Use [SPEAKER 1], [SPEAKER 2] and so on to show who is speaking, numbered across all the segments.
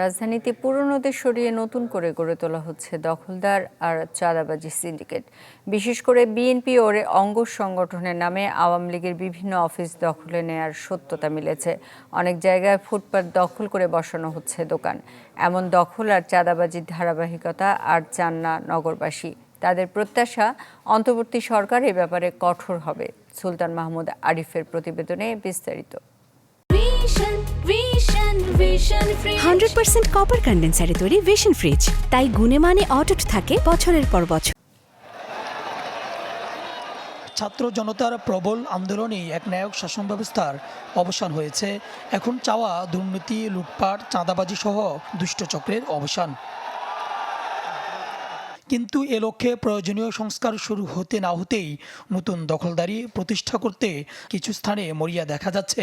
[SPEAKER 1] রাজধানীতে পুরনোদের সরিয়ে নতুন করে গড়ে তোলা হচ্ছে দখলদার আর চাঁদাবাজি সিন্ডিকেট। বিশেষ করে বিএনপি ওর অঙ্গ সংগঠনের নামে আওয়ামী লীগের বিভিন্ন অফিস দখলে নেয়ার সত্যতা মিলেছে। অনেক জায়গায় ফুটপাত দখল করে বসানো হচ্ছে দোকান। এমন দখল আর চাঁদাবাজির ধারাবাহিকতা আর চান না নগরবাসী। তাদের প্রত্যাশা অন্তর্বর্তী সরকার এ ব্যাপারে কঠোর হবে। সুলতান মাহমুদ আরিফের প্রতিবেদনে বিস্তারিত।
[SPEAKER 2] হান্ড্রেড পার্সেন্ট কপার কন্ডেন্সারে তৈরি ভিশন ফ্রিজ তাই গুণে মানে অটুট থাকে বছরের পর বছর।
[SPEAKER 3] ছাত্র জনতার প্রবল আন্দোলনে এক নায়ক শাসন ব্যবস্থার অবসান হয়েছে। এখন চাওয়া দুর্নীতি লুটপাট চাঁদাবাজি সহ দুষ্ট চক্রের অবসান। কিন্তু এ লক্ষ্যে প্রয়োজনীয় সংস্কার শুরু হতে না হতেই নতুন দখলদারি প্রতিষ্ঠা করতে কিছু স্থানে মরিয়া দেখা যাচ্ছে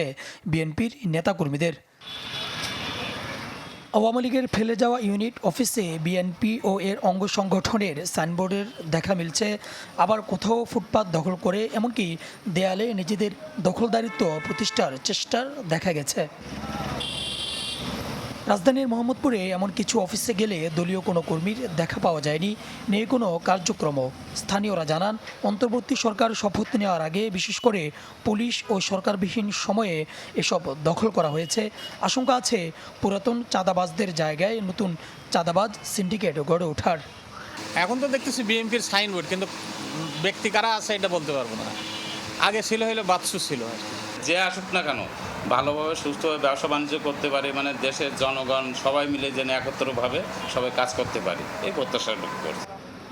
[SPEAKER 3] বিএনপির নেতাকর্মীদের। আওয়ামী লীগের ফেলে যাওয়া ইউনিট অফিসে বিএনপি ও এর অঙ্গ সংগঠনের সাইনবোর্ডের দেখা মিলছে। আবার কোথাও ফুটপাত দখল করে, এমনকি দেয়ালে নিজেদের দখলদারিত্ব প্রতিষ্ঠার চেষ্টার দেখা গেছে। রাজধানীর মোহাম্মদপুরে এমন কিছু অফিসে গেলে দলীয় কোনো কর্মীর দেখা পাওয়া যায়নি। নেই কোনো কার্যক্রম স্থানীয়রা জানান অন্তর্বর্তী সরকার শপথ নেওয়ার আগে বিশেষ করে পুলিশ ও সরকারবিহীন সময়ে এসব দখল করা হয়েছে। আশঙ্কা আছে পুরাতন চাঁদাবাজদের জায়গায় নতুন চাঁদাবাজ সিন্ডিকেট গড়ে ওঠার।
[SPEAKER 4] এখন তো দেখতেছি বিএনপির সাইনবোর্ড কিন্তু ব্যক্তি কারা আছে এটা বলতে পারব না। আগে ছিল হলো বাদশু ছিল
[SPEAKER 5] যে আসুক না কেন ভালোভাবে, সুস্থভাবে ব্যবসা বাণিজ্য করতে পারি মানে দেশের জনগণ সবাই মিলে যেন একত্রভাবে সবাই কাজ করতে পারি, এই প্রত্যাশা করছি।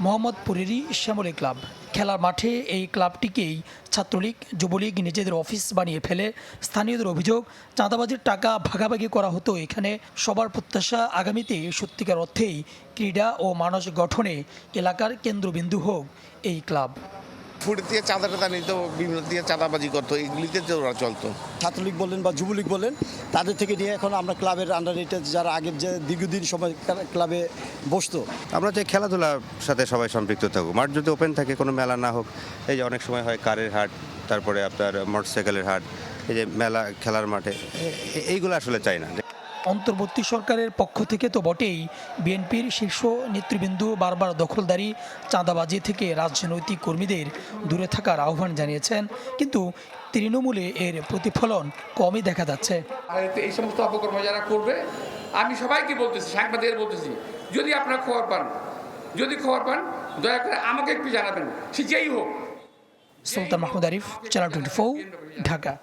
[SPEAKER 3] মোহাম্মদপুরেরই শ্যামলী ক্লাব। খেলার মাঠে এই ক্লাবটিকেই ছাত্রলীগ, যুবলীগ নিজেদের অফিস বানিয়ে ফেলে। স্থানীয়দের অভিযোগ, চাঁদাবাজির টাকা ভাগাভাগি করা হতো এখানে। সবার প্রত্যাশা আগামীতে সত্যিকার অর্থেই ক্রীড়া ও মানস গঠনে এলাকার কেন্দ্রবিন্দু হোক এই ক্লাব।
[SPEAKER 6] ফুট দিয়ে চাঁদা টাদা নিত বিভিন্ন দিয়ে চাঁদাবাজি করতো এগুলিতে তো ওরা চলতো।
[SPEAKER 7] ছাত্রলীগ বলেন বা যুবলীগ বলেন তাদের থেকে নিয়ে এখন আমরা ক্লাবের আন্ডারে যারা আগের যে দীর্ঘদিন সময় ক্লাবে বসতো।
[SPEAKER 8] আমরা চাই খেলাধুলার সাথে সবাই সম্পৃক্ত থাকুক মাঠ যদি ওপেন থাকে কোনো মেলা না হোক এই যে অনেক সময় হয় কারের হাট তারপরে আপনার মোটরসাইকেলের হাট এই যে মেলা খেলার মাঠে এইগুলো আসলে চাই না।
[SPEAKER 3] অন্তর্বর্তী সরকারের পক্ষ থেকে তো বটেই বিএনপির শীর্ষ নেতৃবৃন্দ বারবার দখলদারি চাঁদাবাজি থেকে রাজনৈতিক কর্মীদের দূরে থাকার আহ্বান জানিয়েছেন। কিন্তু তৃণমূলে এর প্রতিফলন কমই দেখা যাচ্ছে।
[SPEAKER 9] এই সমস্ত অপকর্ম যারা করবে আমি সবাইকে বলতেছি সাংবাদিকের বলতেছি যদি আপনারা খবর পান যদি খবর পান দয়া করে আমাকে একটু জানাবেন সে যেই হোক।
[SPEAKER 3] Sultan Mahmud Arif channel twenty Dhaka.